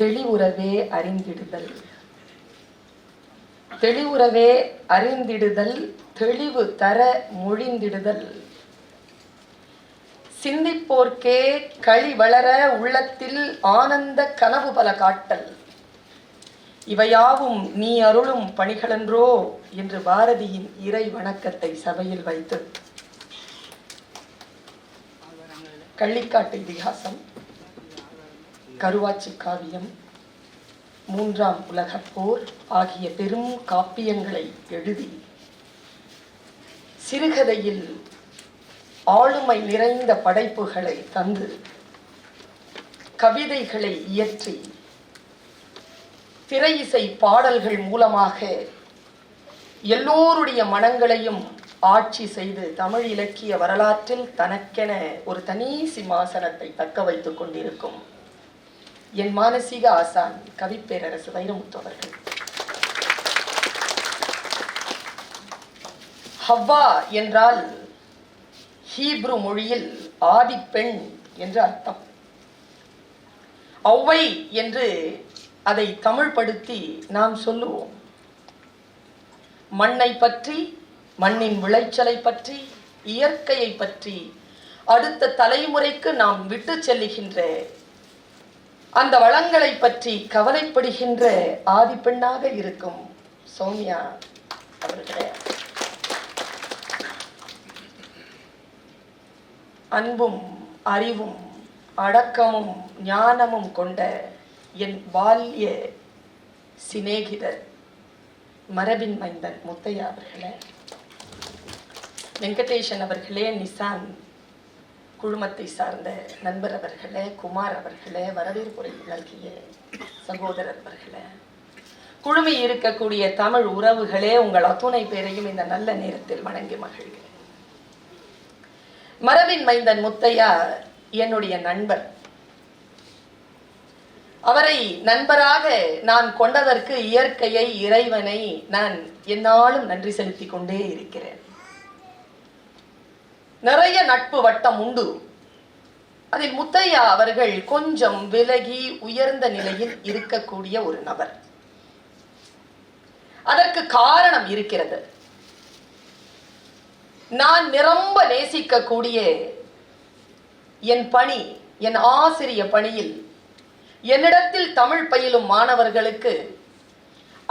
தெளிவுறவே அறிந்திடுதல். தெளிவுறவே அறிந்திடுதல் தெளிவு தர மொழிந்திடுதல். சிந்திப்போர்க்கே களி வளர உள்ளத்தில் ஆனந்த கனவு பல காட்டல். இவையாவும் நீ அருளும் பணிகளன்றோ என்று பாரதியின் இறை வணக்கத்தை சபையில் வைத்து கள்ளிக்காட்டு இதிகாசம். கருவாச்சி காவியம் மூன்றாம் உலகப் போர் ஆகிய பெரும் காப்பியங்களை எழுதி சிறுகதையில் ஆளுமை நிறைந்த படைப்புகளை தந்து கவிதைகளை இயற்றி திரை இசை பாடல்கள் மூலமாக எல்லோருடைய மனங்களையும் ஆட்சி செய்து தமிழ் இலக்கிய வரலாற்றில் தனக்கென ஒரு தனி சிம்மாசனத்தை தக்க வைத்துக் கொண்டிருக்கும். என் மானசீக ஆசான் கவிப்பேரரசு வைரமுத்து அவர்கள். ஹவ்வா என்றால் ஹீப்ரு மொழியில் ஆதிப்பெண் என்று அர்த்தம். ஔவை என்று அதை தமிழ்படுத்தி நாம் சொல்லுவோம். மண்ணை பற்றி மண்ணின் விளைச்சலை பற்றி இயற்கையை பற்றி அடுத்த தலைமுறைக்கு நாம் விட்டு செல்லுகின்ற அந்த வளங்களை பற்றி கவலைப்படுகின்ற ஆதிப்பெண்ணாக இருக்கும் சோமியா அவர்களே. அன்பும் அறிவும் அடக்கமும் ஞானமும் கொண்ட என் பால்ய சிநேகிதர் மரபின் மைந்தன் முத்தையா அவர்களே. வெங்கடேசன் அவர்களே நிசான் குழுமத்தை சார்ந்த நண்பர் அவர்களே குமார் அவர்களே வரவேற்புரை நல்கிய சகோதரர் அவர்களே. குழுமி இருக்கக்கூடிய தமிழ் உறவுகளே உங்கள் அத்துணை பேரையும் இந்த நல்ல நேரத்தில் வணங்கி மகிழ்கிறேன். மரபின் மைந்தன் முத்தையா என்னுடைய நண்பர். அவரை நண்பராக நான் கொண்டதற்கு இயற்கையை இறைவனை நான் என்னாலும் நன்றி செலுத்திக் கொண்டே இருக்கிறேன். நிறைய நட்பு வட்டம் உண்டு. அதில் முத்தையா அவர்கள் கொஞ்சம் விலகி உயர்ந்த நிலையில் இருக்கக்கூடிய ஒரு நபர். அதற்கு காரணம் இருக்கிறது. நான் நிரம்ப நேசிக்கக்கூடிய என் பணி என் ஆசிரிய பணியில் என்னிடத்தில் தமிழ் பயிலும் மாணவர்களுக்கு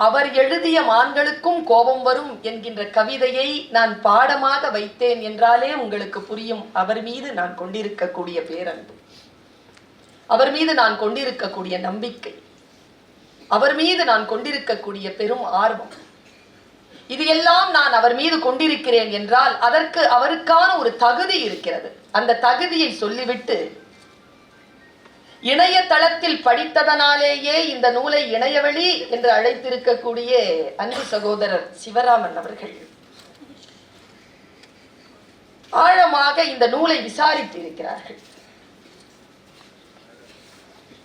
அவர் எழுதிய மான்களுக்கும் கோபம் வரும் என்கின்ற கவிதையை நான் பாடமாக வைத்தேன் என்றாலே உங்களுக்கு புரியும். அவர் மீது நான் கொண்டிருக்கக்கூடிய பேரன்பு. அவர் மீது நான் கொண்டிருக்கக்கூடிய நம்பிக்கை. அவர் மீது நான் கொண்டிருக்கக்கூடிய பெரும் ஆர்வம். இது எல்லாம் நான் அவர் மீது கொண்டிருக்கிறேன் என்றால் அதற்கு அவருக்கான ஒரு தகுதி இருக்கிறது. அந்த தகுதியை சொல்லிவிட்டு இணையதளத்தில் படித்ததனாலேயே இந்த நூலை இணையவழி என்று அழைத்திருக்கக்கூடிய அன்பு சகோதரர் சிவராமன் அவர்கள். ஆழமாக இந்த நூலை விசாரித்து இருக்கிறார்கள்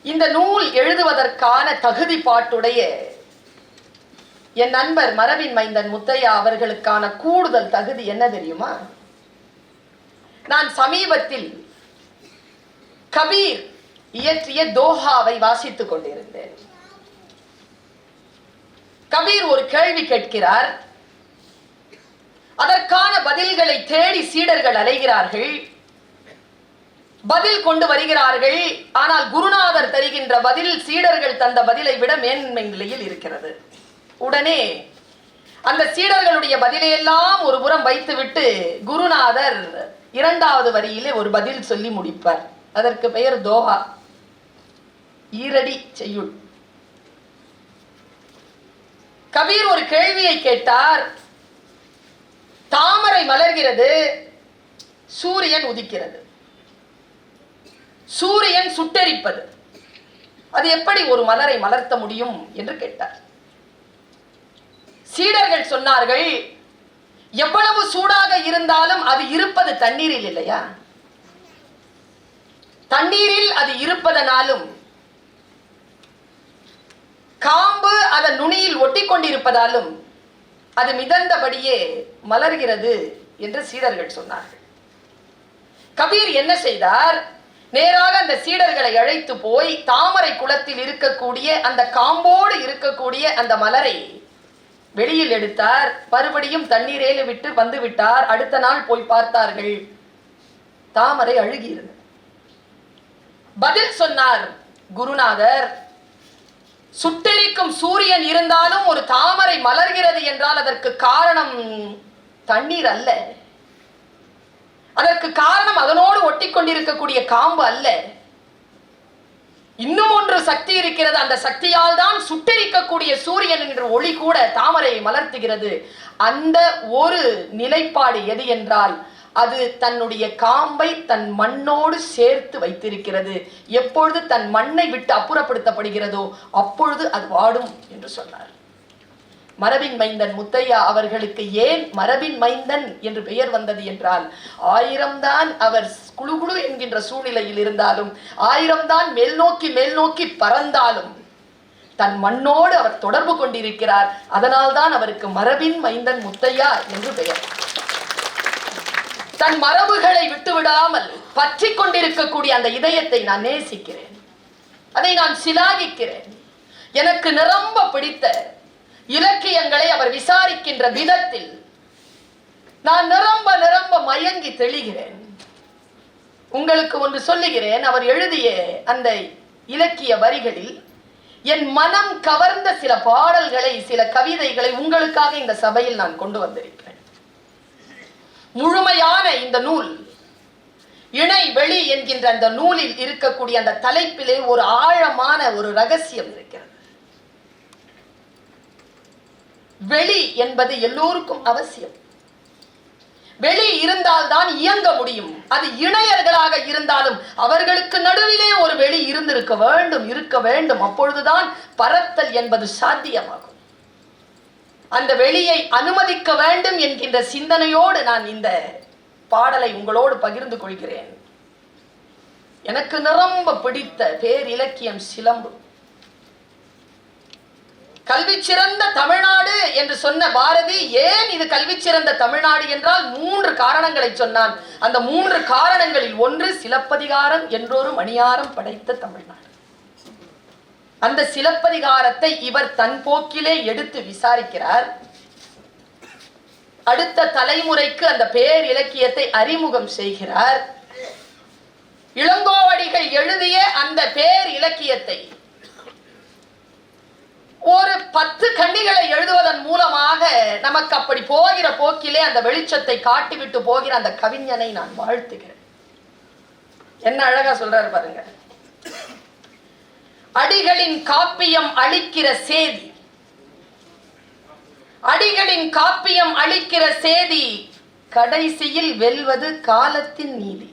இந்த நூல் எழுதுவதற்கான தகுதி பாட்டுடைய என் நண்பர் மரபின் மைந்தன் முத்தையா அவர்களுக்கான கூடுதல் தகுதி என்ன தெரியுமா? நான் சமீபத்தில் கபீர் இயற்றிய தோஹாவை வாசித்துக் கொண்டிருந்தேன். கபீர் ஒரு கேள்வி கேட்கிறார். அதற்கான பதில்களை தேடி சீடர்கள் அலைகிறார்கள். பதில் கொண்டு வருகிறார்கள். ஆனால் குருநாதர் தருகின்ற பதில் சீடர்கள் தந்த பதிலை விட மேன்மை நிலையில் இருக்கிறது. உடனே அந்த சீடர்களுடைய பதிலையெல்லாம் ஒரு புறம் வைத்துவிட்டு குருநாதர் இரண்டாவது வரியிலே ஒரு பதில் சொல்லி முடிப்பார். அதற்கு பெயர் தோஹா. ஈரடி செய்யுள். கபீர் ஒரு கேள்வியை கேட்டார். தாமரை மலர்கிறது சூரியன் உதிக்கிறது. சூரியன் சுட்டெரிப்பது. அது எப்படி ஒரு மலரை மலர்த்த முடியும் என்று கேட்டார். சீடர்கள் சொன்னார்கள் எவ்வளவு சூடாக இருந்தாலும் அது இருப்பது தண்ணீரில் இல்லையா? தண்ணீரில் அது இருப்பதனாலும் காம்பு அதன் நுனியில் ஒட்டி கொண்டிருப்பதாலும் அது மிதந்தபடியே மலர்கிறது என்று சீடர்கள் சொன்னார்கள். கபீர் என்ன செய்தார்? நேராக அந்த சீடர்களை அழைத்து போய் தாமரை குளத்தில் இருக்கக்கூடிய அந்த காம்போடு இருக்கக்கூடிய அந்த மலரை வெளியில் எடுத்தார். மறுபடியும் தண்ணீரேல விட்டு வந்து விட்டார். அடுத்த நாள் போய் பார்த்தார்கள். தாமரை அழுகியிருந்தது. பதில் சொன்னார் குருநாதர் சுட்டெரிக்கும் சூரியன் இருந்தாலும் ஒரு தாமரை மலர்கிறது என்றால் அதற்கு காரணம் தண்ணீர் அல்ல. அதற்கு காரணம் அதனோடு ஒட்டி கொண்டிருக்கக்கூடிய காம்பு அல்ல. இன்னும் ஒன்று சக்தி இருக்கிறது. அந்த சக்தியால் தான் சுட்டெரிக்கக்கூடிய சூரியன் என்ற ஒளி கூட தாமரையை மலர்த்துகிறது. அந்த ஒரு நிலைப்பாடு எது என்றால் அது தன்னுடைய காம்பை தன் மண்ணோடு சேர்த்து வைத்திருக்கிறது. எப்பொழுது தன் மண்ணை விட்டு அப்புறப்படுத்தப்படுகிறதோ அப்பொழுது அது வாடும் என்று சொன்னார். மரபின் மைந்தன் முத்தையா அவர்களுக்கு ஏன் மரபின் மைந்தன் என்று பெயர் வந்தது என்றால் ஆயிரம்தான் அவர் குழு குழு என்கின்ற சூழ்நிலையில் இருந்தாலும் ஆயிரம்தான் மேல் நோக்கி மேல் நோக்கி பறந்தாலும் தன் மண்ணோடு அவர் தொடர்பு கொண்டிருக்கிறார். அதனால்தான் அவருக்கு மரபின் மைந்தன் முத்தையா என்று பெயர். தன் மரபுகளை விட்டுவிடாமல் பற்றி கொண்டிருக்கக்கூடிய அந்த இதயத்தை நான் நேசிக்கிறேன். அதை நான் சிலாகிக்கிறேன். எனக்கு நிரம்ப பிடித்த இலக்கியங்களை அவர் விசாரிக்கின்ற விதத்தில் நான் நிரம்ப நிரம்ப மயங்கி தெளிகிறேன். உங்களுக்கு ஒன்று சொல்லுகிறேன். அவர் எழுதிய அந்த இலக்கிய வரிகளில் என் மனம் கவர்ந்த சில பாடல்களை சில கவிதைகளை உங்களுக்காக இந்த சபையில் நான் கொண்டு வந்திருக்கிறேன். முழுமையான இந்த நூல். இணை வெளி என்கின்ற அந்த நூலில் இருக்கக்கூடிய அந்த தலைப்பிலே ஒரு ஆழமான ஒரு ரகசியம் இருக்கிறது. வெளி என்பது எல்லோருக்கும் அவசியம். வெளி இருந்தால்தான் இயங்க முடியும். அது இணையர்களாக இருந்தாலும் அவர்களுக்கு நடுவிலே ஒரு வெளி இருந்திருக்க வேண்டும் இருக்க வேண்டும். அப்பொழுதுதான் பரத்தல் என்பது சாத்தியமாகும். அந்த வெளியை அனுமதிக்க வேண்டும் என்கின்ற சிந்தனையோடு நான் இந்த பாடலை உங்களோடு பகிர்ந்து கொள்கிறேன். எனக்கு நிரம்ப பிடித்த பேர் இலக்கியம் சிலம்பு. கல்வி சிறந்த தமிழ்நாடு என்று சொன்ன பாரதி ஏன் இது கல்வி சிறந்த தமிழ்நாடு என்றால் மூன்று காரணங்களை சொன்னான். அந்த மூன்று காரணங்களில் ஒன்று சிலப்பதிகாரம் என்றொரு மணியாரம் படைத்த தமிழ்நாடு. அந்த சிலப்பதிகாரத்தை இவர் தன் போக்கிலே எடுத்து விசாரிக்கிறார். அடுத்த தலைமுறைக்கு அந்த பேர் இலக்கியத்தை அறிமுகம் செய்கிறார். இளங்கோவடிகள் எழுதிய அந்த பேர் இலக்கியத்தை ஒரு பத்து கண்ணிகளை எழுதுவதன் மூலமாக நமக்கு அப்படி போகிற போக்கிலே அந்த வெளிச்சத்தை காட்டிவிட்டு போகிற அந்த கவிஞனை நான் வாழ்த்துகிறேன். என்ன அழகா சொல்றாரு பாருங்க. அடிகளின் காப்பியம் அளிக்கிற சேதி. அடிகளின் காப்பியம் அளிக்கிற சேதி கடைசியில் வெல்வது காலத்தின் நீதி.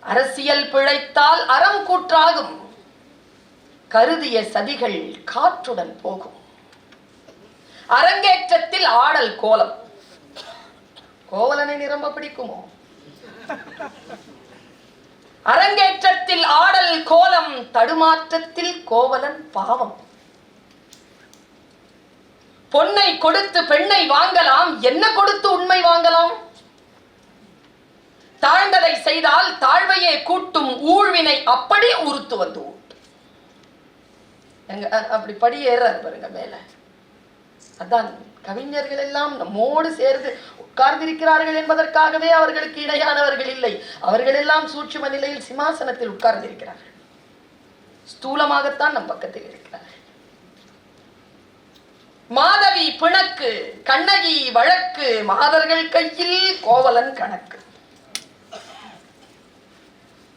அரசியல் பிழைத்தால் அறம் கூற்றாகும். கருதிய சதிகள் காற்றுடன் போகும். அரங்கேற்றத்தில் ஆடல் கோலம். கோவலனை நிரம்ப பிடிக்குமோ? அரங்கேற்றத்தில் ஆடல் கோலம் தடுமாற்றத்தில் கோவலன் பாவம். பொன்னை கொடுத்து பெண்ணை வாங்கலாம் என்ன கொடுத்து உண்மை வாங்கலாம்? தாழ்ந்ததை செய்தால் தாழ்வையே கூட்டும் ஊழ்வினை அப்படி உறுத்து வந்து எங்க அப்படி படி ஏறாரு பாருங்க மேல. அதான் கவிஞர்கள் எல்லாம் நம்மோடு சேர்ந்து உட்கார்ந்திருக்கிறார்கள் என்பதற்காகவே அவர்களுக்கு இணையானவர்கள் இல்லை. அவர்கள் எல்லாம் சூட்சும நிலையில் சிம்மாசனத்தில் உட்கார்ந்திருக்கிறார்கள். ஸ்தூலமாகத்தான் நம் பக்கத்தில் இருக்கிறார்கள். மாதவி பிணக்கு கண்ணகி வழக்கு மாதர்கள் கையில் கோவலன் கணக்கு.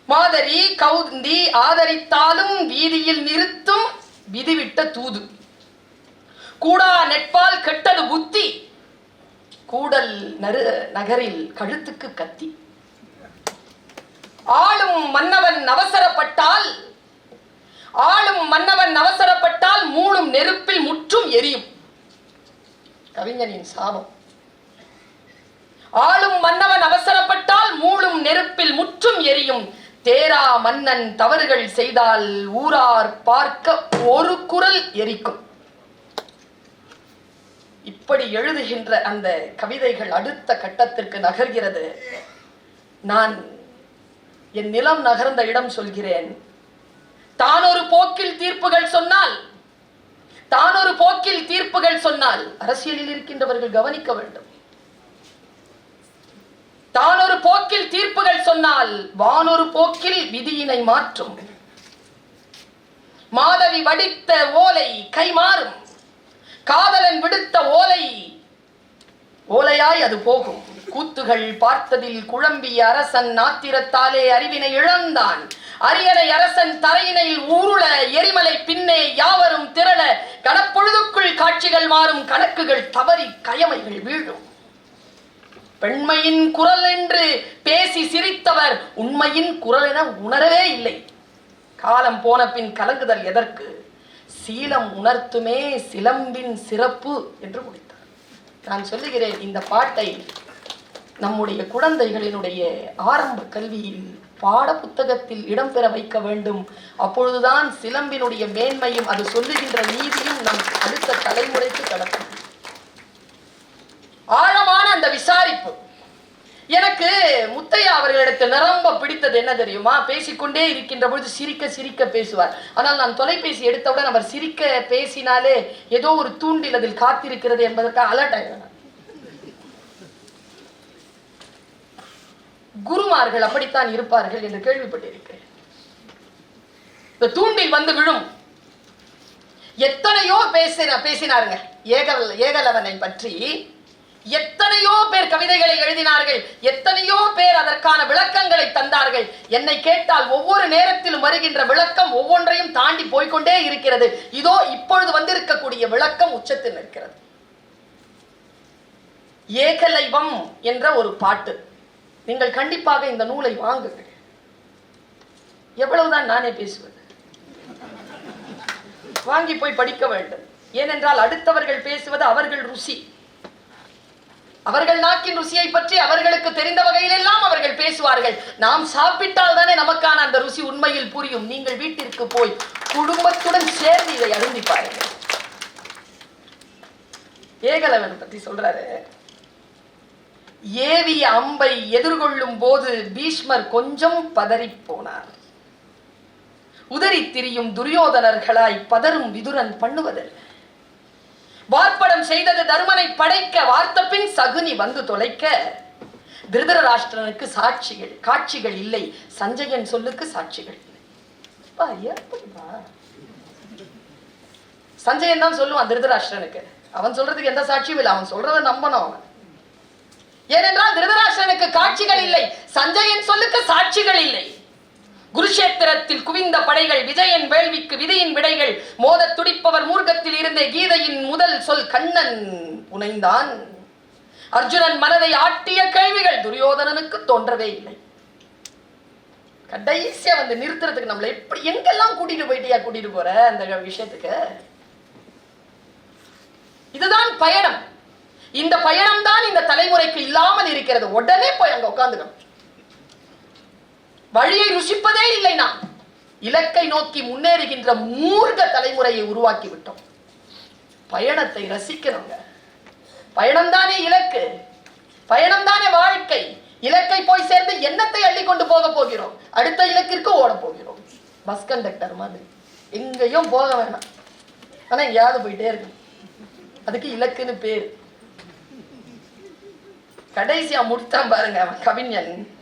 மாதரி கௌந்தி ஆதரித்தாலும் வீதியில் நிறுத்தும் விதிவிட்ட தூது. கூடா நெட்பால் கெட்டது புத்தி. கூடல் நறு நகரில் கழுத்துக்கு கத்தி. ஆளும் மன்னவன் அவசரப்பட்டால் ஆளும் மன்னவன் அவசரப்பட்டால் மூளும் நெருப்பில் முற்றும் எரியும். கவிஞனின் சாபம். ஆளும் மன்னவன் அவசரப்பட்டால் மூளும் நெருப்பில் முற்றும் எரியும். தேரா மன்னன் தவறுகள் செய்தால் ஊரார் பார்க்க ஒரு குரல் எரிக்கும். இப்படி எழுதுகின்ற அந்த கவிதைகள் அடுத்த கட்டத்திற்கு நகர்கிறது. நான் என் நிலம் நகர்ந்த இடம் சொல்கிறேன். தான் ஒரு போக்கில் தீர்ப்புகள் சொன்னால் தான் ஒரு போக்கில் தீர்ப்புகள் சொன்னால் அரசியலில் இருக்கின்றவர்கள் கவனிக்க வேண்டும். தான் ஒரு போக்கில் தீர்ப்புகள் சொன்னால் வானொரு போக்கில் விதியினை மாற்றும். மாதவி வடித்த ஓலை கைமாறும். காதலன் விடுத்த ஓலை. ஓலையாய் அது போகும். கூத்துகள் பார்த்ததில் குழம்பிய அரசன் நாத்திரத்தாலே அறிவினை இழந்தான். அரியணை அரசன் தரையினையில் ஊருள எரிமலை பின்னே யாவரும் திரள கடப்பொழுதுக்குள் காட்சிகள் மாறும் கணக்குகள் தவறி கயமைகள் வீழும். பெண்மையின் குரல் என்று பேசி சிரித்தவர் உண்மையின் குரல் என உணரவே இல்லை. காலம் போன பின் கலங்குதல் எதற்கு? சீலம் உணர்த்துமே சிலம்பின் சிறப்பு என்று முடித்தார். நான் சொல்லுகிறேன் இந்த பாட்டை நம்முடைய குழந்தைகளினுடைய ஆரம்ப கல்வியில் பாட புத்தகத்தில் இடம்பெற வைக்க வேண்டும். அப்பொழுதுதான் சிலம்பினுடைய மேன்மையும் அது சொல்லுகின்ற நீதியும் நம் அடுத்த தலைமுறைக்கு கடக்கும் ஆழமான அந்த விசாரிப்பு. எனக்கு முத்தையா அவர்களிடத்தில் நிரம்ப பிடித்தது என்ன தெரியுமா? பேசிக்கொண்டே இருக்கின்ற பொழுது சிரிக்க சிரிக்க பேசுவார். ஆனால் நான் தொலைபேசி எடுத்தவுடன் அவர் சிரிக்க பேசினாலே ஏதோ ஒரு தூண்டில் அதில் காத்திருக்கிறது என்பதற்காக அலர்ட் ஆகிறார் குருமார்கள் அப்படித்தான் இருப்பார்கள் என்று கேள்விப்பட்டிருக்கிறேன். இந்த தூண்டில் வந்து விழும். எத்தனையோ பேசின பேசினாருங்க. ஏகல் ஏகலவனை பற்றி எத்தனையோ பேர் கவிதைகளை எழுதினார்கள் எத்தனையோ பேர் அதற்கான விளக்கங்களை தந்தார்கள். என்னை கேட்டால் ஒவ்வொரு நேரத்திலும் வருகின்ற விளக்கம் ஒவ்வொன்றையும் தாண்டி போய்க்கொண்டே இருக்கிறது. இதோ இப்பொழுது வந்திருக்கக்கூடிய விளக்கம் உச்சத்தில் நிற்கிறது. ஏகலைவம் என்ற ஒரு பாட்டு. நீங்கள் கண்டிப்பாக இந்த நூலை வாங்குங்கள் எவ்வளவுதான் நானே பேசுவது? வாங்கி போய் படிக்க வேண்டும். ஏனென்றால் அடுத்தவர்கள் பேசுவது அவர்கள் ருசி. அவர்கள் நாக்கின் ருசியை பற்றி அவர்களுக்கு தெரிந்த வகையிலெல்லாம் அவர்கள் பேசுவார்கள். நாம் சாப்பிட்டால் தானே நமக்கான அந்த ருசி உண்மையில் புரியும். நீங்கள் வீட்டிற்கு போய் குடும்பத்துடன் சேர்ந்து இதை அருந்தி பாருங்கள். ஏகலவன் பற்றி சொல்றாரு. ஏவிய அம்பை எதிர்கொள்ளும் போது பீஷ்மர் கொஞ்சம் பதறிப் போனார். உதறி திரியும் துரியோதனர்களாய் பதறும் விதுரன் பண்ணுவதில்லை. வார்ப்படம் செய்தது தருமனை படைக்க வார்த்த பின் சகுனி வந்து தொலைக்க. திருதரராஷ்டிரனுக்கு சாட்சிகள் காட்சிகள் இல்லை. சஞ்சயன் சொல்லுக்கு சாட்சிகள் இல்லை. சஞ்சயன் தான் சொல்லுவான் திருதராஷ்டிரனுக்கு. அவன் சொல்றதுக்கு எந்த சாட்சியும் இல்லை. அவன் சொல்றதை நம்பணும் அவன். ஏனென்றால் திருதராஷ்டிரனுக்கு காட்சிகள் இல்லை. சஞ்சயன் சொல்லுக்கு சாட்சிகள் இல்லை. குருஷேத்திரத்தில் குவிந்த படைகள் விஜயன் வேள்விக்கு விதியின் விடைகள் மோதத் துடிப்பவர் மூர்க்கத்தில் இருந்த கீதையின் முதல் சொல் கண்ணன் புனைந்தான். அர்ஜுனன் மனதை ஆட்டிய கேள்விகள் துரியோதனனுக்கு தோன்றவே இல்லை. கடைசியா வந்து நிறுத்துறதுக்கு நம்மளை எப்படி எங்கெல்லாம் கூட்டிட்டு போயிட்டியா கூட்டிட்டு போற அந்த விஷயத்துக்கு? இதுதான் பயணம். இந்த பயணம் தான் இந்த தலைமுறைக்கு இல்லாமல் இருக்கிறது. உடனே போய் அங்க உட்காந்துக்கணும். வழியை ருசிப்பதே இல்லை நாம். இலக்கை நோக்கி முன்னேறுகின்ற மூர்க்க தலைமுறையை உருவாக்கி விட்டோம் பயணத்தை ரசிக்கிறோங்க பயணம்தானே இலக்கு. பயணம்தானே வாழ்க்கை. இலக்கை போய் சேர்ந்து எண்ணத்தை அள்ளி கொண்டு போக போகிறோம். அடுத்த இலக்கிற்கு ஓட போகிறோம். பஸ் கண்டக்டர் மாதிரி. எங்கேயும் போக வேணாம். ஆனா எங்கேயாவது போயிட்டே இருக்கு அதுக்கு இலக்குன்னு பேர். கடைசியா முடித்தான் பாருங்க அவன் கவிஞன்.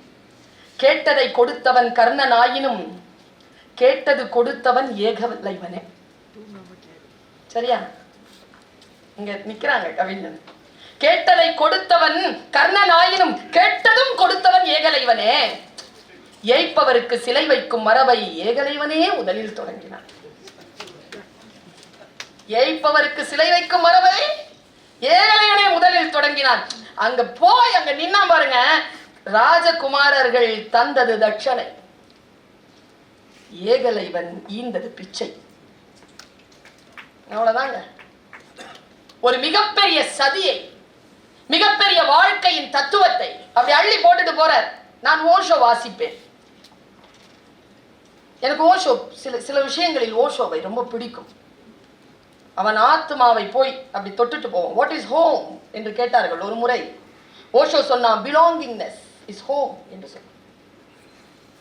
கேட்டதை கொடுத்தவன் கர்ணன் ஆயினும் கேட்டது கொடுத்தவன் ஏகலைவனே சரியா? இங்க நிக்கிறாங்க கவிஞன். கேட்டதை கொடுத்தவன் கர்ணன் ஆயினும் கேட்டதும் கொடுத்தவன் ஏகலைவனே. ஏய்ப்பவருக்கு சிலை வைக்கும் மரபை ஏகலைவனே முதலில் தொடங்கினான். ஏய்ப்பவருக்கு சிலை வைக்கும் மரபை ஏகலைவனே முதலில் தொடங்கினான். அங்க போய் அங்க நின்னா பாருங்க ராஜகுமாரர்கள் தந்தது தட்சணை. ஏகலைவன் ஈந்தது பிச்சை. அவ்வளவுதாங்க. ஒரு மிகப்பெரிய சதியை மிகப்பெரிய வாழ்க்கையின் தத்துவத்தை அப்படி அள்ளி போட்டுட்டு போறார். நான் ஓஷோ வாசிப்பேன். எனக்கு ஓஷோ சில சில விஷயங்களில் ஓஷோவை ரொம்ப பிடிக்கும். அவன் ஆத்மாவை போய் அப்படி தொட்டுட்டு போவோம் வாட் இஸ் ஹோம் என்று கேட்டார்கள் ஒரு முறை. ஓஷோ சொன்னான் பிலாங்கிங்னஸ் இஸ் ஹோம் என்று சொல்லும்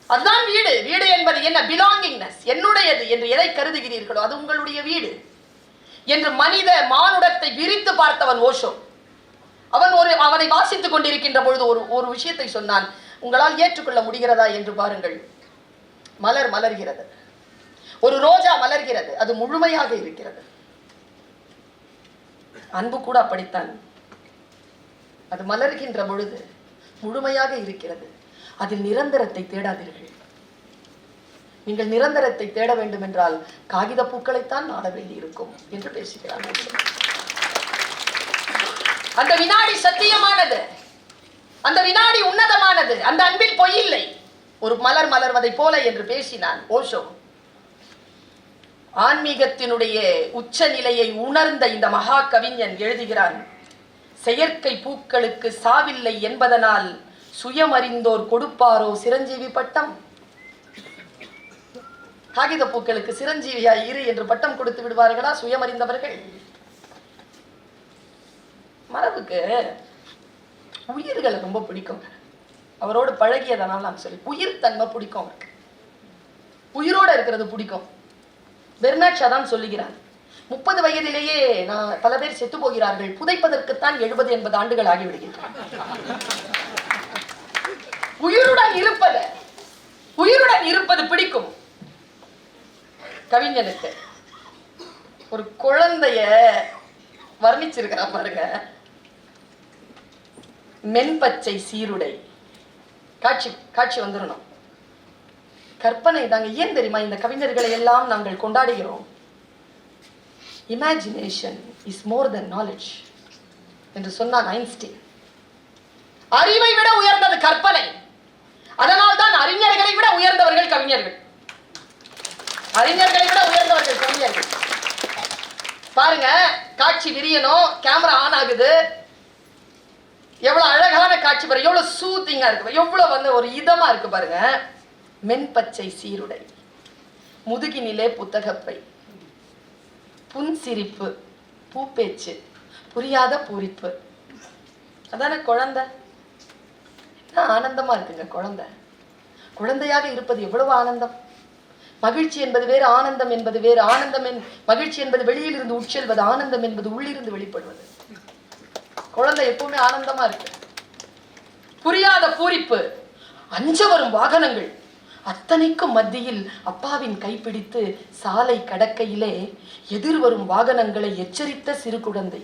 அதுதான் வீடு. வீடு என்பது என்ன? பிலாங்கிங்னஸ் என்னுடையது என்று எதை கருதுகிறீர்களோ அது உங்களுடைய வீடு. என்று மனித மானுடத்தை விரித்து பார்த்தவன் ஓஷோ. அவன் ஒரு அவனை வாசித்துக் கொண்டிருக்கின்ற பொழுது ஒரு ஒரு விஷயத்தை சொன்னான். உங்களால் ஏற்றுக்கொள்ள முடிகிறதா என்று பாருங்கள். மலர் மலர்கிறது. ஒரு ரோஜா மலர்கிறது. அது முழுமையாக இருக்கிறது. அன்பு கூட அப்படித்தான். அது மலர்கின்ற பொழுது முழுமையாக இருக்கிறது. அதில் நிரந்தரத்தை தேடாதீர்கள். நீங்கள் நிரந்தரத்தை தேட வேண்டும் என்றால் காகித பூக்களைத்தான் நாட வேண்டியிருக்கும் என்று பேசுகிறார். அந்த வினாடி சத்தியமானது. அந்த வினாடி உன்னதமானது. அந்த அன்பில் பொய் இல்லை. ஒரு மலர் மலர்வதை போல என்று பேசினான் ஓஷோ. ஆன்மீகத்தினுடைய உச்ச நிலையை உணர்ந்த இந்த மகா கவிஞன் எழுதுகிறான். செயற்கை பூக்களுக்கு சாவில்லை என்பதனால் சுயமறிந்தோர் கொடுப்பாரோ சிரஞ்சீவி பட்டம்? காகித பூக்களுக்கு சிரஞ்சீவியா இரு என்று பட்டம் கொடுத்து விடுவார்களா சுயமறிந்தவர்கள்? மரபுக்கு உயிர்களை ரொம்ப பிடிக்கும். அவரோடு பழகியதனால் நான் சொல்லி உயிர் தன்மை பிடிக்கும் அவருக்கு. உயிரோட இருக்கிறது பிடிக்கும். பெர்னாட்ஷா தான் சொல்லுகிறார். முப்பது வயதிலேயே நான் பல பேர் செத்து போகிறார்கள். புதைப்பதற்குத்தான் எழுபது எண்பது ஆண்டுகள் ஆகிவிடுகின்றன. உயிருடன் இருப்பது உயிருடன் இருப்பது பிடிக்கும். கவிஞனுக்கு ஒரு குழந்தைய வர்ணிச்சிருக்கிறா பாருங்க. மென்பச்சை சீருடை. காட்சி காட்சி வந்துடணும் கற்பனை தாங்க ஏன் தெரியுமா? இந்த கவிஞர்களை எல்லாம் நாங்கள் கொண்டாடுகிறோம். Imagination is more than knowledge என்று சொன்னான் ஐன்ஸ்டீன். அறிவை விட உயர்ந்தது கற்பனை. அதனால் தான் அறிஞர்களை விட உயர்ந்தவர்கள் கவிஞர்கள். அறிஞர்களை விட உயர்ந்தவர்கள் கவிஞர்கள். பாருங்க காட்சி விரியணும் கேமரா ஆன் ஆகுது. எவ்வளவு அழகான காட்சி பாருங்க எவ்வளவு சூத்திங்கா இருக்கு. எவ்வளவு வந்து ஒரு இதமா இருக்கு பாருங்க. மென்பச்சை சீருடை. முதுகினிலே புத்தகப்பை. புன்சிரிப்பு பூப்பேச்சு புரியாத பூரிப்பு. அதானே குழந்தை? என்ன ஆனந்தமா இருக்குங்க குழந்தை? குழந்தையாக இருப்பது எவ்வளவு ஆனந்தம்? மகிழ்ச்சி என்பது வேறு ஆனந்தம் என்பது வேறு ஆனந்தம் என் மகிழ்ச்சி என்பது வெளியில் இருந்து உட்செல்வது ஆனந்தம் என்பது உள்ளிருந்து வெளிப்படுவது. குழந்தை எப்பவுமே ஆனந்தமா இருக்கு. புரியாத பூரிப்பு அஞ்ச வரும் வாகனங்கள் அத்தனைக்கும் மத்தியில் அப்பாவின் கைப்பிடித்து சாலை கடக்கையிலே எதிர்வரும் வாகனங்களை எச்சரித்த சிறு குழந்தை.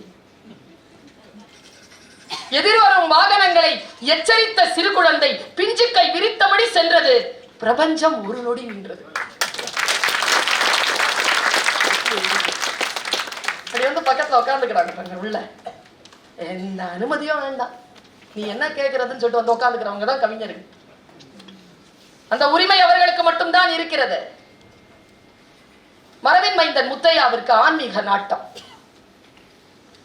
எதிர்வரும் வாகனங்களை எச்சரித்த சிறு குழந்தை பிஞ்சு கை விரித்தபடி சென்றது. பிரபஞ்சம் ஒரு நொடி நின்றது. அப்படி வந்து பக்கத்துல உட்காந்துக்கிறாங்க பாருங்க உள்ள. எந்த அனுமதியும் வேண்டாம். நீ என்ன கேட்கறதுன்னு சொல்லிட்டு வந்து உட்காந்துக்கிறவங்க தான் கவிஞர்கள். அந்த உரிமை அவர்களுக்கு மட்டும்தான் இருக்கிறது. மரவின் மைந்தன் முத்தையாவிற்கு ஆன்மீக நாட்டம்.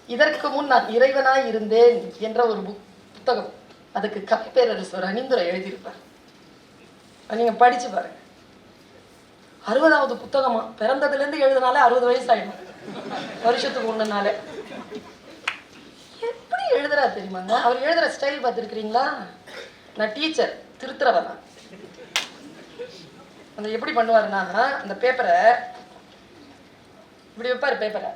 இதற்கு முன் நான் இறைவனாய் இருந்தேன் என்ற ஒரு புக்- புத்தகம். அதுக்கு கவிப்பேரரசர் அணிந்துரை எழுதியிருப்பார். நீங்க படிச்சு பாருங்க. அறுபதாவது புத்தகமா? பிறந்ததுல இருந்து எழுதினாலே அறுபது வயசு ஆயிடும் வருஷத்துக்கு ஒண்ணுனாலே. எப்படி எழுதுறா தெரியுமாங்க அவர் எழுதுற ஸ்டைல் பார்த்துருக்கிறீங்களா? நான் டீச்சர் திருத்துறவன் அந்த எப்படி பண்ணுவாருன்னா அந்த பேப்பரை இப்படி வைப்பார் பேப்பரை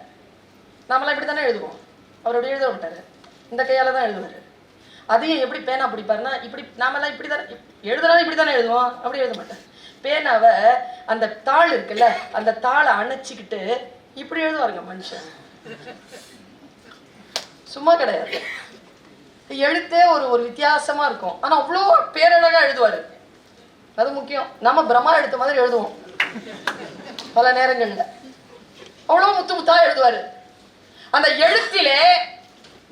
நாமெல்லாம் இப்படி தானே எழுதுவோம். அவர் அப்படி எழுத மாட்டாரு. இந்த கையால் தான் எழுதுவார். அதையும் எப்படி பேனா பிடிப்பாருன்னா இப்படி நாமெல்லாம் இப்படி தானே எழுதுனாலும் இப்படி தானே எழுதுவோம். அப்படி எழுத மாட்டார். பேனாவை அந்த தாள் இருக்குல்ல அந்த தாளை அணைச்சிக்கிட்டு இப்படி எழுதுவாருங்க மனுஷன். சும்மா கிடையாது. எழுத்தே ஒரு ஒரு வித்தியாசமாக இருக்கும். ஆனால் அவ்வளோ பேரழகாக எழுதுவார். அது முக்கியம். நம்ம பிரம்மா எடுத்த மாதிரி எழுதுவோம். பல நேரங்களில். அவ்வளோ முத்து முத்தா எழுதுவாரு. அந்த எழுத்திலே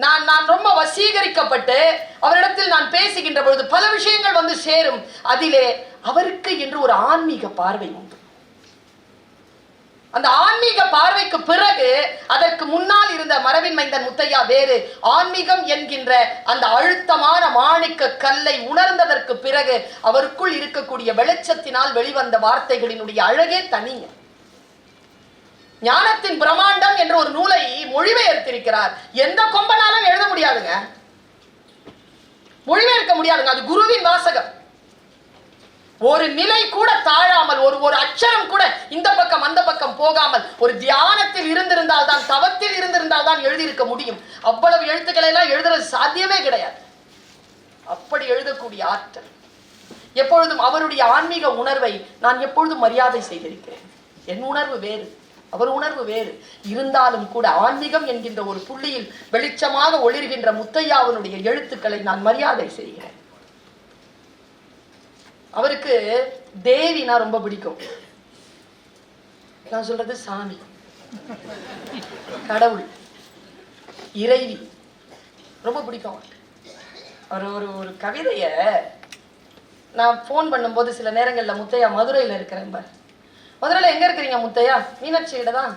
நான் நான் ரொம்ப வசீகரிக்கப்பட்டு அவரிடத்தில் நான் பேசுகின்ற பொழுது பல விஷயங்கள் வந்து சேரும். அதிலே அவருக்கு என்று ஒரு ஆன்மீக பார்வை உண்டு. அந்த ஆன்மீக பார்வைக்கு பிறகு அதற்கு முன்னால் இருந்த மரபின் மைந்தன் முத்தையா வேறு ஆன்மீகம் என்கின்ற அந்த அழுத்தமான மாணிக்க கல்லை உணர்ந்ததற்கு பிறகு அவருக்குள் இருக்கக்கூடிய வெளிச்சத்தினால் வெளிவந்த வார்த்தைகளினுடைய அழகே தனிங்க. ஞானத்தின் பிரமாண்டம் என்ற ஒரு நூலை மொழிபெயர்த்திருக்கிறார். எந்த கொம்பனாலும் எழுத முடியாதுங்க. மொழிபெயர்க்க முடியாதுங்க. அது குருவின் வாசகம். ஒரு நிலை கூட தாழாமல் ஒரு ஒரு அச்சரம் கூட இந்த பக்கம் அந்த பக்கம் போகாமல் ஒரு தியானத்தில் இருந்திருந்தால் தான் தவத்தில் இருந்திருந்தால் தான் எழுதியிருக்க முடியும். அவ்வளவு எழுத்துக்களை எல்லாம் எழுதுறது சாத்தியமே கிடையாது. அப்படி எழுதக்கூடிய ஆற்றல். எப்பொழுதும் அவருடைய ஆன்மீக உணர்வை நான் எப்பொழுதும் மரியாதை செய்திருக்கிறேன். என் உணர்வு வேறு. அவர் உணர்வு வேறு. இருந்தாலும் கூட ஆன்மீகம் என்கின்ற ஒரு புள்ளியில் வெளிச்சமாக ஒளிர்கின்ற முத்தையாவனுடைய எழுத்துக்களை நான் மரியாதை செய்கிறேன். அவருக்கு தேவினா ரொம்ப பிடிக்கும். நான் சொல்றது சாமி. கடவுள். இறைவி. ரொம்ப பிடிக்கும் அவருக்கு. அவர் ஒரு ஒரு கவிதைய நான் ஃபோன் பண்ணும்போது சில நேரங்களில் முத்தையா மதுரையில் இருக்கிறேன் பார். மதுரையில் எங்கே இருக்கிறீங்க முத்தையா? மீனாட்சியிட தான்.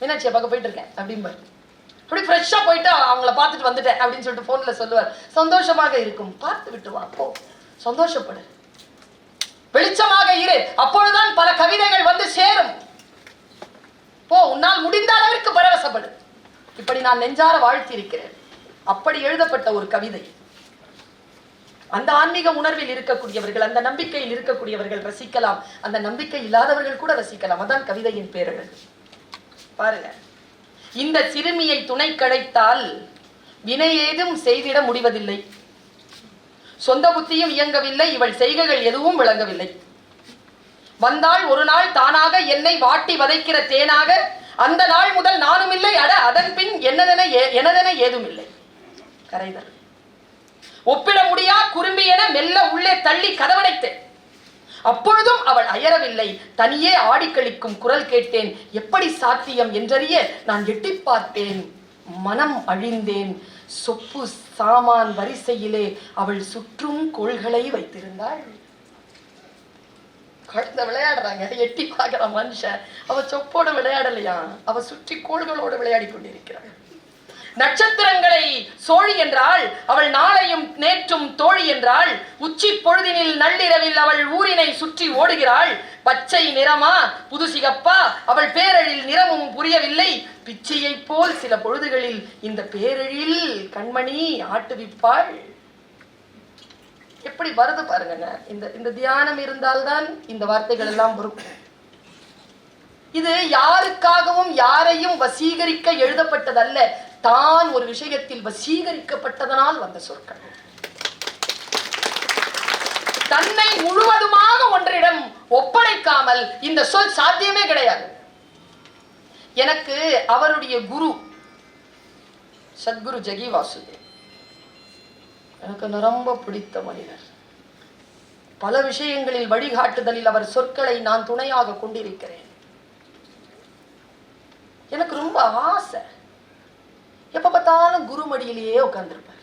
மீனாட்சியை பார்க்க போயிட்டு இருக்கேன் அப்படிம்பார். அப்படி ஃப்ரெஷ்ஷாக போயிட்டு அவங்கள பார்த்துட்டு வந்துட்டேன் அப்படின்னு சொல்லிட்டு ஃபோனில் சொல்லுவார். சந்தோஷமாக இருக்கும். பார்த்து விட்டு வா போ. சந்தோஷப்படு. வெளிச்சமாக இரு. அப்பொழுதுதான் பல கவிதைகள் வந்து சேரும். போ உன்னால் முடிந்த அளவிற்கு பரவசப்படு. இப்படி நான் நெஞ்சார வாழ்த்தி இருக்கிறேன் அப்படி எழுதப்பட்ட ஒரு கவிதை. அந்த ஆன்மீக உணர்வில் இருக்கக்கூடியவர்கள் அந்த நம்பிக்கையில் இருக்கக்கூடியவர்கள் ரசிக்கலாம். அந்த நம்பிக்கை இல்லாதவர்கள் கூட ரசிக்கலாம். அதான் கவிதையின் பேரழகு. பாருங்க. இந்த சிறுமியை துணை கழைத்தால் வினை ஏதும் செய்திட முடிவதில்லை. சொந்த புத்தியும் இயங்கவில்லை இவள் செய்கைகள் எதுவும் விளங்கவில்லை. வந்தாள் ஒரு நாள் தானாக என்னை வாட்டி வதைக்கிற தேனாக அந்த நாள் முதல் நானும் இல்லை அட அதன் பின் என்னதென ஏ- எனதென ஏதும் இல்லை கரைதல். ஒப்பிட முடியா குறும்பி என மெல்ல உள்ளே தள்ளி கதவடைத்தேன் அப்பொழுதும் அவள் அயரவில்லை தனியே ஆடிக்கழிக்கும் குரல் கேட்டேன். எப்படி சாத்தியம் என்றறிய நான் எட்டி பார்த்தேன். மனம் அழிந்தேன். சொப்பு சாமான் வரிசையிலே அவள் சுற்றும் கோள்களை வைத்திருந்தாள். குழந்தை விளையாடுறாங்க. எட்டி பார்க்கிற மனுஷன். அவ சொப்போட விளையாடலையா? அவ சுற்றி கோள்களோடு விளையாடி கொண்டிருக்கிறாள். நட்சத்திரங்களை சோழி என்றாள் அவள் நாளையும் நேற்றும் தோழி என்றாள். உச்சி பொழுதினில் நள்ளிரவில் அவள் ஊரினை சுற்றி ஓடுகிறாள். பச்சை நிறமா புது சிகப்பா அவள் பேரழில் நிறமும் புரியவில்லை. பிச்சையைப் போல் சில பொழுதுகளில் இந்த பேரழில் கண்மணி ஆட்டுவிப்பாள். எப்படி வருது பாருங்க இந்த இந்த தியானம் இருந்தால்தான் இந்த வார்த்தைகள் எல்லாம் வரும் இது யாருக்காகவும் யாரையும் வசீகரிக்க எழுதப்பட்டதல்ல. தான் ஒரு விஷயத்தில் வசீகரிக்கப்பட்டதனால் வந்த சொற்கள். தன்னை முழுவதுமாக ஒன்றிடம் ஒப்படைக்காமல் இந்த சொல் சாத்தியமே கிடையாது. எனக்கு அவருடைய குரு சத்குரு ஜெகி வாசுதேவ் எனக்கு ரொம்ப பிடித்த மனிதர். பல விஷயங்களில் வழிகாட்டுதலில் அவர் சொற்களை நான் துணையாக கொண்டிருக்கிறேன். எனக்கு ரொம்ப ஆசை. எப்ப பார்த்தாலும் குருமடியிலேயே உட்கார்ந்துருப்பார்.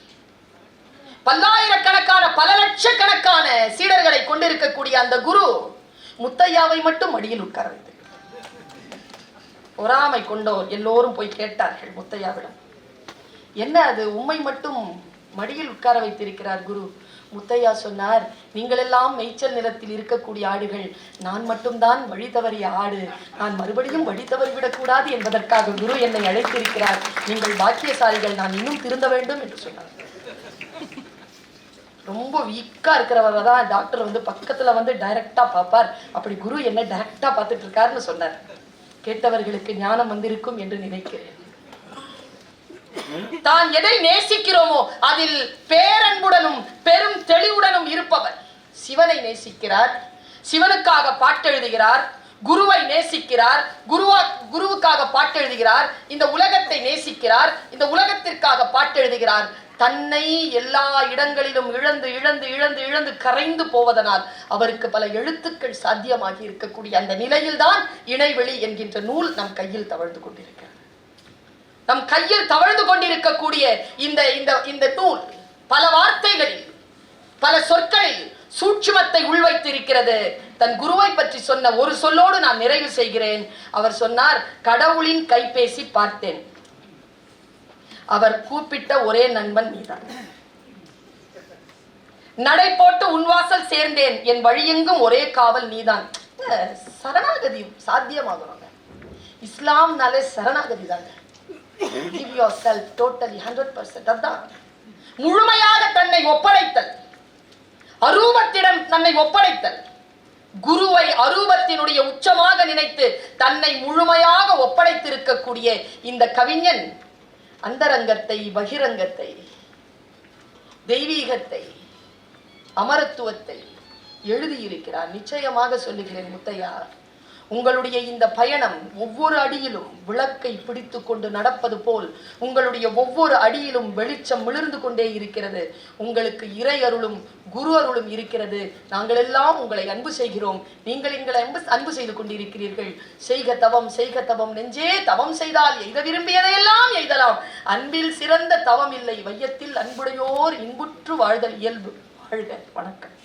பல்லாயிரக்கணக்கான பல லட்சக்கணக்கான சீடர்களை கொண்டிருக்கக்கூடிய அந்த குரு முத்தையாவை மட்டும் மடியில் உட்கார வைத்திருக்கிறார். பொறாமை கொண்டோர் எல்லோரும் போய் கேட்டார்கள் முத்தையாவிடம் என்ன அது? உம்மை மட்டும் மடியில் உட்கார வைத்திருக்கிறார் குரு. முத்தையா சொன்னார் நீங்களெல்லாம் மேய்ச்சல் நிறத்தில் இருக்கக்கூடிய ஆடுகள். நான் மட்டும்தான் வழி தவறிய ஆடு. நான் மறுபடியும் வழி தவறிவிடக் கூடாது என்பதற்காக குரு என்னை அழைத்திருக்கிறார். நீங்கள் பாக்கியசாலிகள் நான் இன்னும் திருந்த வேண்டும் என்று சொன்னார். ரொம்ப வீக்காக இருக்கிறவரை தான் டாக்டர் வந்து பக்கத்தில் வந்து டைரக்டா பார்ப்பார். அப்படி குரு என்ன டைரக்டா பார்த்துட்டு இருக்காருன்னு சொன்னார். கேட்டவர்களுக்கு ஞானம் வந்திருக்கும் என்று நினைக்கிறேன். தான் எதை நேசிக்கிறோமோ அதில் பேரன்புடனும் பெரும் தெளிவுடனும் இருப்பவர். சிவனை நேசிக்கிறார் சிவனுக்காக பாட்டெழுதுகிறார் குருவை நேசிக்கிறார் குருவா குருவுக்காக பாட்டெழுதுகிறார் இந்த உலகத்தை நேசிக்கிறார் இந்த உலகத்திற்காக பாட்டெழுதுகிறார். தன்னை எல்லா இடங்களிலும் இழந்து இழந்து இழந்து இழந்து கரைந்து போவதனால் அவருக்கு பல எழுத்துக்கள் சாத்தியமாகி இருக்கக்கூடிய அந்த நிலையில்தான் இணைவெளி என்கின்ற நூல் நம் கையில் தவழ்ந்து கொண்டிருக்கிறது. நம் கையில் தவழ்ந்து கொண்டிருக்கக்கூடிய இந்த இந்த இந்த நூல் பல வார்த்தைகளில் பல சொற்களில் சூட்சுமத்தை உள்வைத்திருக்கிறது. தன் குருவை பற்றி சொன்ன ஒரு சொல்லோடு நான் நிறைவு செய்கிறேன். அவர் சொன்னார் கடவுளின் கைபேசி பார்த்தேன். அவர் கூப்பிட்ட ஒரே நண்பன் நீதான். நடை போட்டு உன்வாசல் சேர்ந்தேன். என் வழியெங்கும் ஒரே காவல் நீதான். சரணாகதி சாத்தியமாகணுங்க இஸ்லாம்னாலே சரணாகதி தாங்க give yourself totally hundred percent அதான் முழுமையாக தன்னை ஒப்படைத்தல். அரூபத்திடம் தன்னை ஒப்படைத்தல். குருவை அரூபத்தினுடைய உச்சமாக நினைத்து தன்னை முழுமையாக ஒப்படைத்திருக்கக்கூடிய இந்த கவிஞன் அந்தரங்கத்தை பகிரங்கத்தை தெய்வீகத்தை அமரத்துவத்தை எழுதியிருக்கிறார். நிச்சயமாக சொல்லுகிறேன் முத்தையா. உங்களுடைய இந்த பயணம் ஒவ்வொரு அடியிலும் விளக்கை பிடித்து கொண்டு நடப்பது போல் உங்களுடைய ஒவ்வொரு அடியிலும் வெளிச்சம் மிளிர்ந்து கொண்டே இருக்கிறது. உங்களுக்கு இறை அருளும் குரு அருளும் இருக்கிறது. நாங்கள் எல்லாம் உங்களை அன்பு செய்கிறோம். நீங்கள் எங்களை அன்பு அன்பு செய்து கொண்டிருக்கிறீர்கள். செய்க தவம் செய்க தவம் நெஞ்சே தவம் செய்தால் எய்த விரும்பியதையெல்லாம் எய்தலாம். அன்பில் சிறந்த தவம் இல்லை. வையத்தில் அன்புடையோர் இன்புற்று வாழ்தல் இயல்பு. வாழ்க. வணக்கம்.